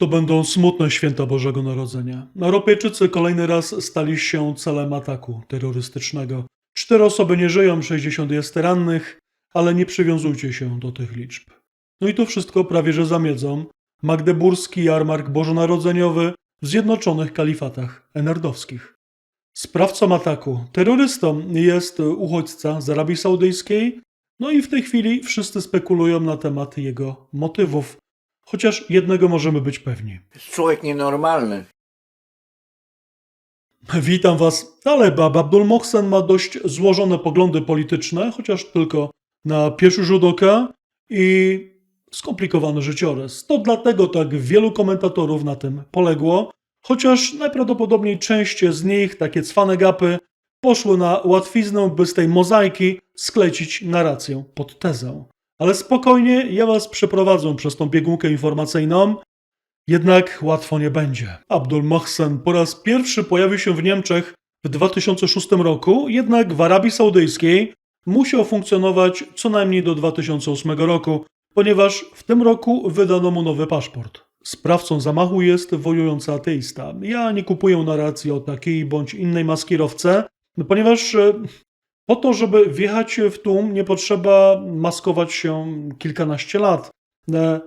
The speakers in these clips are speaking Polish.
To będą smutne święta Bożego Narodzenia. Europejczycy kolejny raz stali się celem ataku terrorystycznego. Cztery osoby nie żyją, 60 jest rannych, ale nie przywiązujcie się do tych liczb. No i to wszystko prawie że zamiedzą magdeburski jarmark bożonarodzeniowy w Zjednoczonych Kalifatach Enerdowskich. Sprawcą ataku, terrorystą jest uchodźca z Arabii Saudyjskiej, no i w tej chwili wszyscy spekulują na temat jego motywów. Chociaż jednego możemy być pewni. Jest człowiek nienormalny. Witam Was. Taleb Abdul Mohsen ma dość złożone poglądy polityczne, chociaż tylko na pierwszy rzut oka i skomplikowany życiorys. To dlatego tak wielu komentatorów na tym poległo, chociaż najprawdopodobniej część z nich, takie cwane gapy, poszły na łatwiznę, by z tej mozaiki sklecić narrację pod tezę. Ale spokojnie, ja Was przeprowadzę przez tą biegunkę informacyjną, jednak łatwo nie będzie. Abdul Mohsen po raz pierwszy pojawił się w Niemczech w 2006 roku, jednak w Arabii Saudyjskiej musiał funkcjonować co najmniej do 2008 roku, ponieważ w tym roku wydano mu nowy paszport. Sprawcą zamachu jest wojujący ateista. Ja nie kupuję narracji o takiej bądź innej maskierowce, ponieważ e, po to, żeby wjechać w tłum, nie potrzeba maskować się kilkanaście lat. E,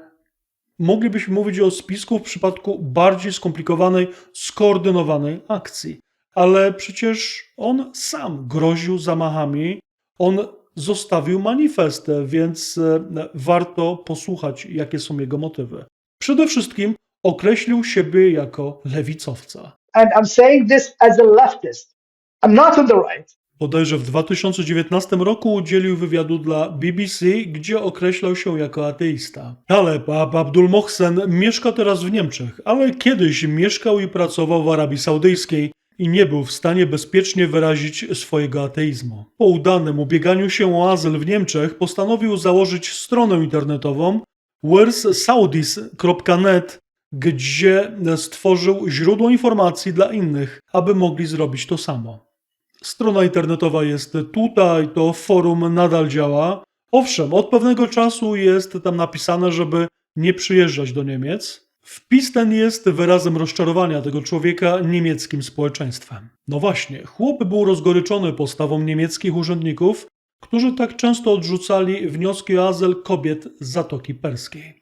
Moglibyśmy mówić o spisku w przypadku bardziej skomplikowanej, skoordynowanej akcji. Ale przecież on sam groził zamachami, on zostawił manifest, więc e, warto posłuchać, jakie są jego motywy. Przede wszystkim określił siebie jako lewicowca. and I'm saying this as a leftist. I'm not on the right. Bodajże w 2019 roku udzielił wywiadu dla BBC, gdzie określał się jako ateista. Taleb Ab Abdul Mohsen mieszka teraz w Niemczech, ale kiedyś mieszkał i pracował w Arabii Saudyjskiej i nie był w stanie bezpiecznie wyrazić swojego ateizmu. Po udanym ubieganiu się o azyl w Niemczech postanowił założyć stronę internetową worsaudis.net, gdzie stworzył źródło informacji dla innych, aby mogli zrobić to samo. Strona internetowa jest tutaj, to forum nadal działa. Owszem, od pewnego czasu jest tam napisane, żeby nie przyjeżdżać do Niemiec. Wpis ten jest wyrazem rozczarowania tego człowieka niemieckim społeczeństwem. No właśnie, chłop był rozgoryczony postawą niemieckich urzędników, którzy tak często odrzucali wnioski o azyl kobiet z Zatoki Perskiej.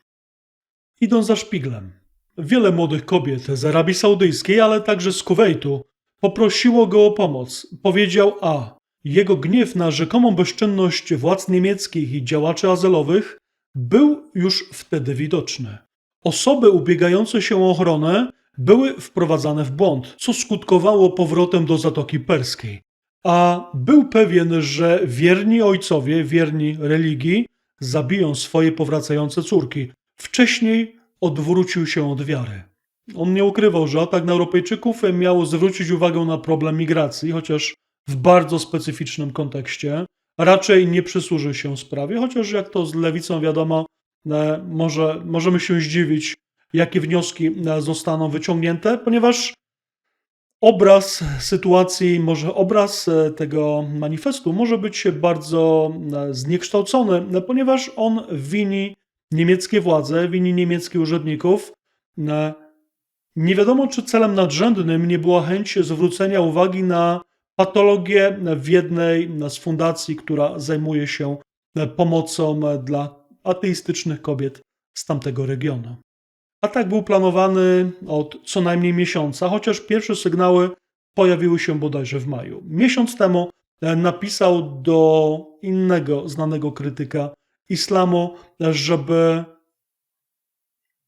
Idą za szpiglem. Wiele młodych kobiet z Arabii Saudyjskiej, ale także z Kuwejtu, poprosiło go o pomoc. Powiedział A. Jego gniew na rzekomą bezczynność władz niemieckich i działaczy azylowych był już wtedy widoczny. Osoby ubiegające się o ochronę były wprowadzane w błąd, co skutkowało powrotem do Zatoki Perskiej. A był pewien, że wierni ojcowie, wierni religii, zabiją swoje powracające córki. Wcześniej odwrócił się od wiary. On nie ukrywał, że atak na Europejczyków miał zwrócić uwagę na problem migracji, chociaż w bardzo specyficznym kontekście. Raczej nie przysłuży się sprawie, chociaż jak to z lewicą wiadomo, e, może, możemy się zdziwić, jakie wnioski e, zostaną wyciągnięte, ponieważ obraz sytuacji, może obraz e, tego manifestu może być bardzo zniekształcony, ponieważ on wini niemieckie władze, wini niemieckich urzędników. Nie wiadomo, czy celem nadrzędnym nie była chęć zwrócenia uwagi na patologię w jednej z fundacji, która zajmuje się e, pomocą e, dla ateistycznych kobiet z tamtego regionu. Atak był planowany od co najmniej miesiąca, chociaż pierwsze sygnały pojawiły się bodajże w maju. Miesiąc temu e, napisał do innego znanego krytyka islamu, żeby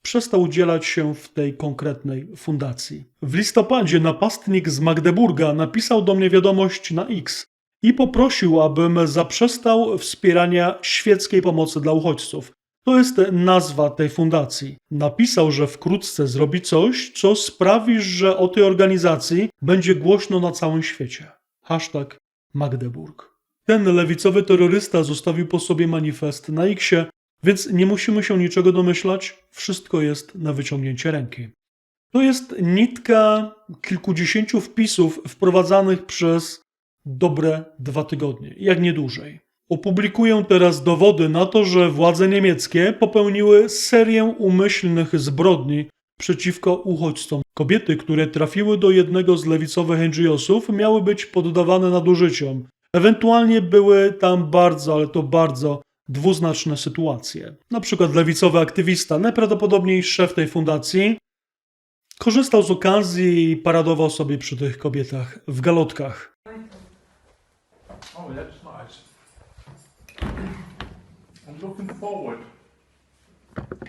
przestał udzielać się w tej konkretnej fundacji. W listopadzie napastnik z Magdeburga napisał do mnie wiadomość na X i poprosił, abym zaprzestał wspierania świeckiej pomocy dla uchodźców. To jest nazwa tej fundacji. Napisał, że wkrótce zrobi coś, co sprawi, że o tej organizacji będzie głośno na całym świecie. Hashtag Magdeburg. Ten lewicowy terrorysta zostawił po sobie manifest na Xie, więc nie musimy się niczego domyślać, wszystko jest na wyciągnięcie ręki. To jest nitka kilkudziesięciu wpisów wprowadzanych przez dobre dwa tygodnie, jak nie dłużej. Opublikuję teraz dowody na to, że władze niemieckie popełniły serię umyślnych zbrodni przeciwko uchodźcom. Kobiety, które trafiły do jednego z lewicowych NGO-sów, miały być poddawane nadużyciom. Ewentualnie były tam bardzo, ale to bardzo dwuznaczne sytuacje. Na przykład lewicowy aktywista, najprawdopodobniej szef tej fundacji, korzystał z okazji i paradował sobie przy tych kobietach w galotkach. Oh, that's nice. I'm looking forward.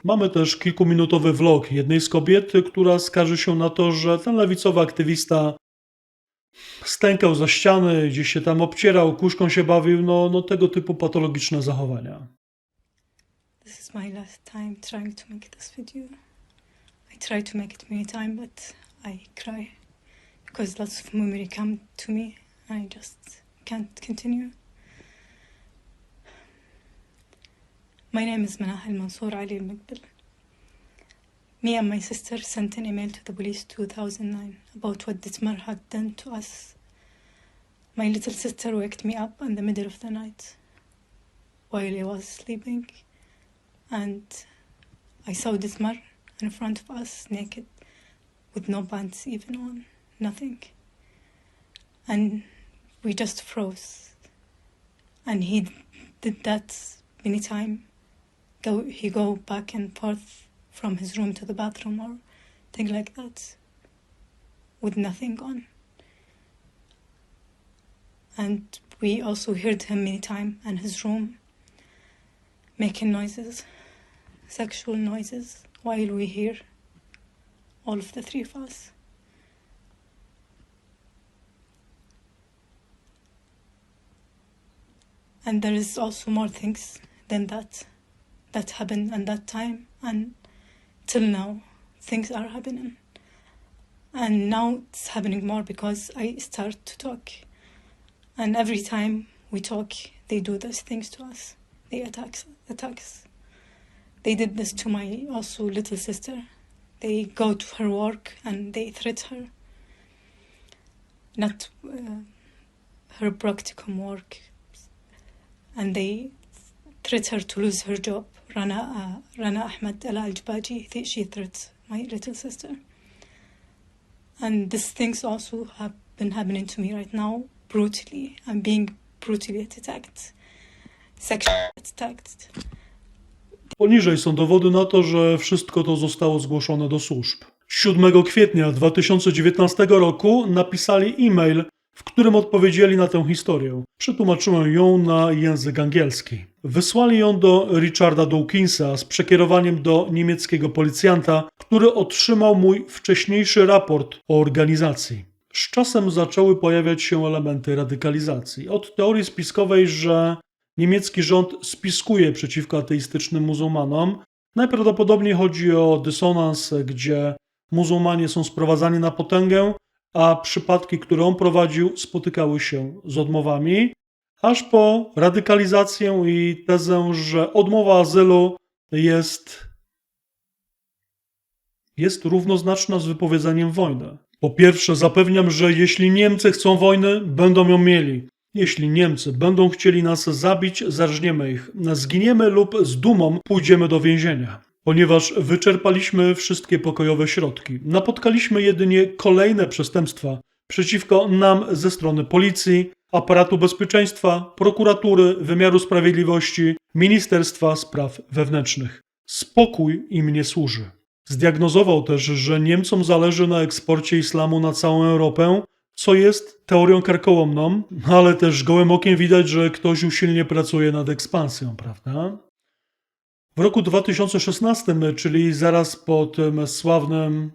Mamy też kilkuminutowy vlog jednej z kobiet, która skarży się na to, że ten lewicowy aktywista stękał za ściany, gdzieś się tam obcierał, kuszką się bawił, no, no tego typu patologiczne zachowania. This is my last time trying to make this video. I tried to make it many times, but I cry because lots of memory come to me. I just can't continue. My name is Manah Al Mansour Ali Al Maqbal. Me and my sister sent an email to the police 2009 about what Ditmar had done to us. My little sister waked me up in the middle of the night while I was sleeping and I saw Dismar in front of us naked with no pants even on, nothing. And we just froze. And he did that many times. Go, he go back and forth from his room to the bathroom or thing like that with nothing on. And we also heard him many times in his room making noises sexual noises while we hear all of the three of us. And there is also more things than that that happened at that time and till now things are happening. And now it's happening more because I start to talk. And every time we talk, they do those things to us. They attack attacks. They did this to my also little sister. They go to her work and they threat her. Not uh, her practicum work, and they threat her to lose her job. Rana uh, Rana Al she threats my little sister. And these things also have been happening to me right now brutally. I'm being brutally attacked, sexually attacked. Poniżej są dowody na to, że wszystko to zostało zgłoszone do służb. 7 kwietnia 2019 roku napisali e-mail, w którym odpowiedzieli na tę historię. Przetłumaczyłem ją na język angielski. Wysłali ją do Richarda Dawkinsa z przekierowaniem do niemieckiego policjanta, który otrzymał mój wcześniejszy raport o organizacji. Z czasem zaczęły pojawiać się elementy radykalizacji. Od teorii spiskowej, że niemiecki rząd spiskuje przeciwko ateistycznym muzułmanom. Najprawdopodobniej chodzi o dysonans, gdzie muzułmanie są sprowadzani na potęgę, a przypadki, które on prowadził, spotykały się z odmowami, aż po radykalizację i tezę, że odmowa azylu jest, jest równoznaczna z wypowiedzeniem wojny. Po pierwsze, zapewniam, że jeśli Niemcy chcą wojny, będą ją mieli. Jeśli Niemcy będą chcieli nas zabić, zarżniemy ich. Zginiemy lub z dumą pójdziemy do więzienia. Ponieważ wyczerpaliśmy wszystkie pokojowe środki, napotkaliśmy jedynie kolejne przestępstwa przeciwko nam ze strony policji, aparatu bezpieczeństwa, prokuratury, wymiaru sprawiedliwości, Ministerstwa Spraw Wewnętrznych. Spokój im nie służy. Zdiagnozował też, że Niemcom zależy na eksporcie islamu na całą Europę, co jest teorią karkołomną, ale też gołym okiem widać, że ktoś usilnie pracuje nad ekspansją, prawda? W roku 2016, czyli zaraz po tym sławnym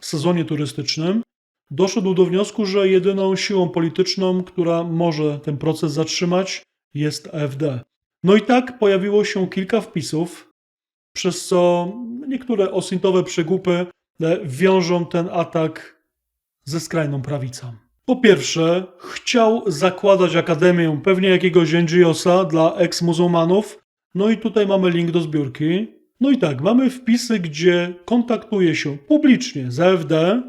sezonie turystycznym, doszedł do wniosku, że jedyną siłą polityczną, która może ten proces zatrzymać, jest AfD. No i tak pojawiło się kilka wpisów, przez co niektóre osintowe przegłupy e, wiążą ten atak ze skrajną prawicą. Po pierwsze, chciał zakładać akademię pewnie jakiegoś NGO-sa dla eks-muzułmanów. No i tutaj mamy link do zbiórki. No i tak, mamy wpisy, gdzie kontaktuje się publicznie z AfD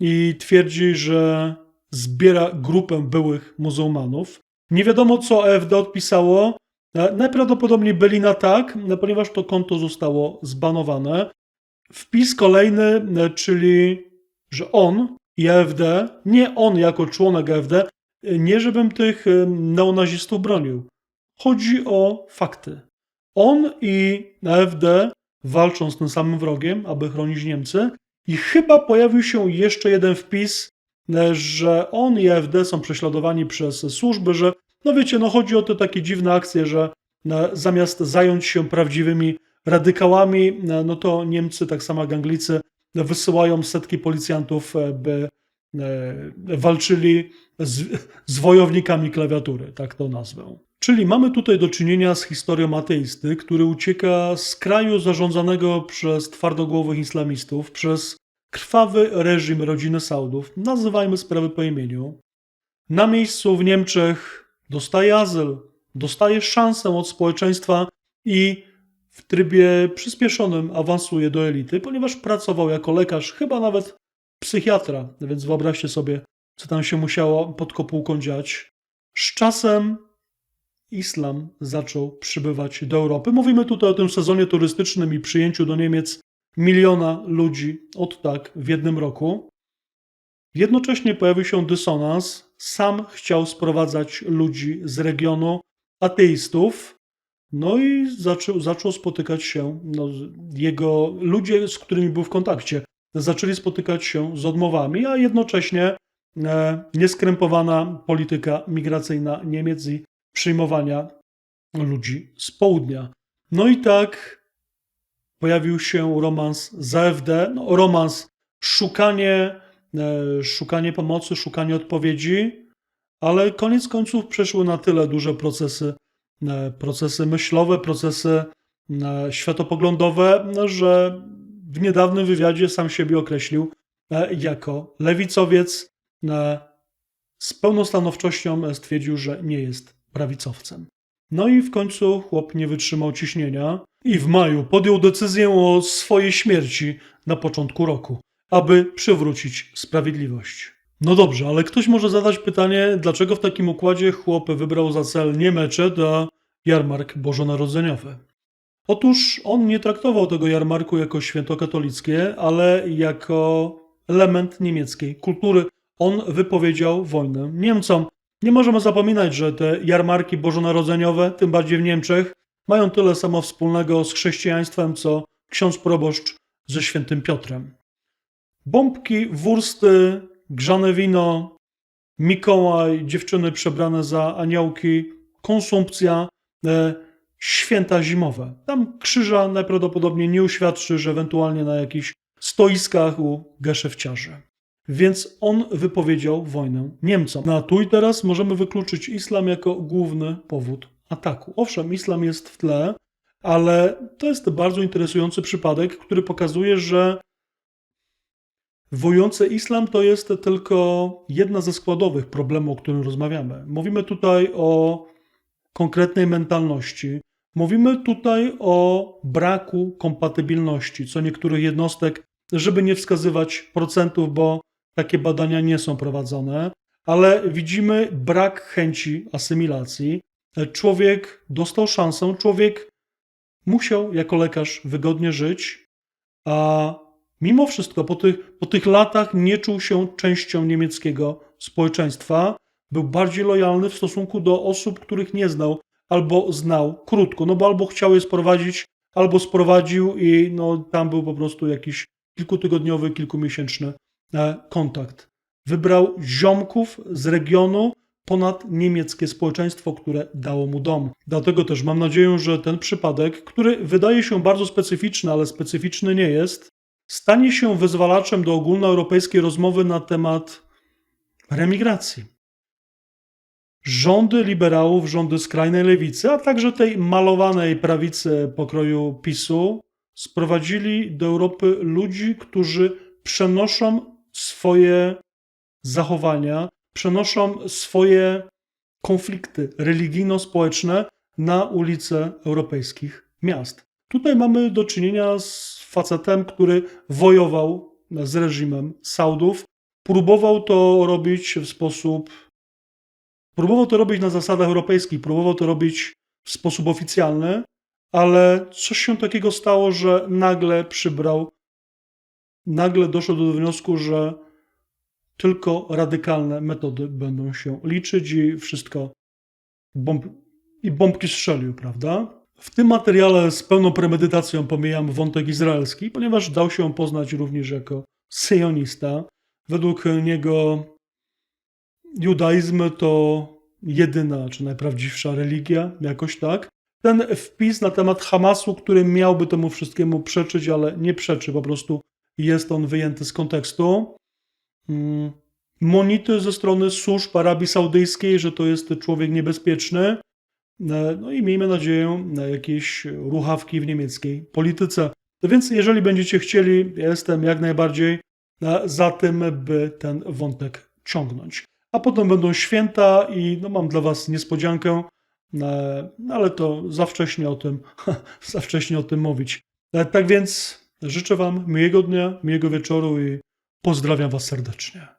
i twierdzi, że zbiera grupę byłych muzułmanów. Nie wiadomo, co AfD odpisało. E, Najprawdopodobniej byli na tak, no, ponieważ to konto zostało zbanowane. Wpis kolejny, e, czyli że on i AfD, nie on jako członek AfD, e, nie żebym tych e, neonazistów bronił. Chodzi o fakty. On i AfD walczą z tym samym wrogiem, aby chronić Niemcy. I chyba pojawił się jeszcze jeden wpis, e, że on i AfD są prześladowani przez służby, że no wiecie, no chodzi o te takie dziwne akcje, że e, zamiast zająć się prawdziwymi radykałami, e, no to Niemcy, tak samo jak Anglicy, wysyłają setki policjantów, by walczyli z, z wojownikami klawiatury, tak to nazwę. Czyli mamy tutaj do czynienia z historią ateisty, który ucieka z kraju zarządzanego przez twardogłowych islamistów, przez krwawy reżim rodziny Saudów, nazywajmy sprawy po imieniu. Na miejscu w Niemczech dostaje azyl, dostaje szansę od społeczeństwa i w trybie przyspieszonym awansuje do elity, ponieważ pracował jako lekarz, chyba nawet psychiatra, więc wyobraźcie sobie, co tam się musiało pod kopułką dziać. Z czasem islam zaczął przybywać do Europy. Mówimy tutaj o tym sezonie turystycznym i przyjęciu do Niemiec miliona ludzi od tak w jednym roku. Jednocześnie pojawił się dysonans. Sam chciał sprowadzać ludzi z regionu, ateistów, no i zaczął, zaczął spotykać się, no, jego ludzie, z którymi był w kontakcie, zaczęli spotykać się z odmowami, a jednocześnie e, nieskrępowana polityka migracyjna Niemiec i przyjmowania ludzi z południa. No i tak pojawił się romans z AfD, no, romans szukanie, e, szukanie pomocy, szukanie odpowiedzi, ale koniec końców przeszły na tyle duże procesy, e, procesy myślowe, procesy e, światopoglądowe, że w niedawnym wywiadzie sam siebie określił jako lewicowiec. Z pełną stanowczością stwierdził, że nie jest prawicowcem. No i w końcu chłop nie wytrzymał ciśnienia i w maju podjął decyzję o swojej śmierci na początku roku, aby przywrócić sprawiedliwość. No dobrze, ale ktoś może zadać pytanie, dlaczego w takim układzie chłop wybrał za cel nie meczet, a jarmark bożonarodzeniowy. Otóż on nie traktował tego jarmarku jako święto katolickie, ale jako element niemieckiej kultury. On wypowiedział wojnę Niemcom. Nie możemy zapominać, że te jarmarki bożonarodzeniowe, tym bardziej w Niemczech, mają tyle samo wspólnego z chrześcijaństwem, co ksiądz proboszcz ze świętym Piotrem. Bombki, wursty, grzane wino, Mikołaj, dziewczyny przebrane za aniołki, konsumpcja, e, święta zimowe. Tam krzyża najprawdopodobniej nie uświadczy, że ewentualnie na jakichś stoiskach u geszefciarzy. Więc on wypowiedział wojnę Niemcom. No a tu i teraz możemy wykluczyć islam jako główny powód ataku. Owszem, islam jest w tle, ale to jest bardzo interesujący przypadek, który pokazuje, że wojujący islam to jest tylko jedna ze składowych problemu, o którym rozmawiamy. Mówimy tutaj o konkretnej mentalności. Mówimy tutaj o braku kompatybilności co niektórych jednostek, żeby nie wskazywać procentów, bo takie badania nie są prowadzone, ale widzimy brak chęci asymilacji. Człowiek dostał szansę, człowiek musiał jako lekarz wygodnie żyć, a mimo wszystko po tych, po tych latach nie czuł się częścią niemieckiego społeczeństwa. Był bardziej lojalny w stosunku do osób, których nie znał, albo znał krótko, no bo albo chciał je sprowadzić, albo sprowadził i no, tam był po prostu jakiś kilkutygodniowy, kilkumiesięczny kontakt. Wybrał ziomków z regionu ponad niemieckie społeczeństwo, które dało mu dom. Dlatego też mam nadzieję, że ten przypadek, który wydaje się bardzo specyficzny, ale specyficzny nie jest, stanie się wyzwalaczem do ogólnoeuropejskiej rozmowy na temat remigracji. Rządy liberałów, rządy skrajnej lewicy, a także tej malowanej prawicy pokroju PiSu sprowadzili do Europy ludzi, którzy przenoszą swoje zachowania, przenoszą swoje konflikty religijno-społeczne na ulice europejskich miast. Tutaj mamy do czynienia z facetem, który wojował z reżimem Saudów. Próbował to robić w sposób. Próbował to robić na zasadach europejskich, próbował to robić w sposób oficjalny, ale coś się takiego stało, że nagle przybrał nagle doszedł do wniosku, że tylko radykalne metody będą się liczyć i wszystko bomb, i bombki strzelił, prawda? W tym materiale z pełną premedytacją pomijam wątek izraelski, ponieważ dał się poznać również jako syjonista. Według niego judaizm to jedyna czy najprawdziwsza religia, jakoś tak. Ten wpis na temat Hamasu, który miałby temu wszystkiemu przeczyć, ale nie przeczy, po prostu jest on wyjęty z kontekstu. Mm, Monity ze strony służb Arabii Saudyjskiej, że to jest człowiek niebezpieczny. E, No i miejmy nadzieję na jakieś ruchawki w niemieckiej polityce. No więc jeżeli będziecie chcieli, jestem jak najbardziej e, za tym, by ten wątek ciągnąć. A potem będą święta i no mam dla was niespodziankę, e, no ale to za wcześnie o tym, za wcześnie o tym mówić. Tak więc życzę wam miłego dnia, miłego wieczoru i pozdrawiam was serdecznie.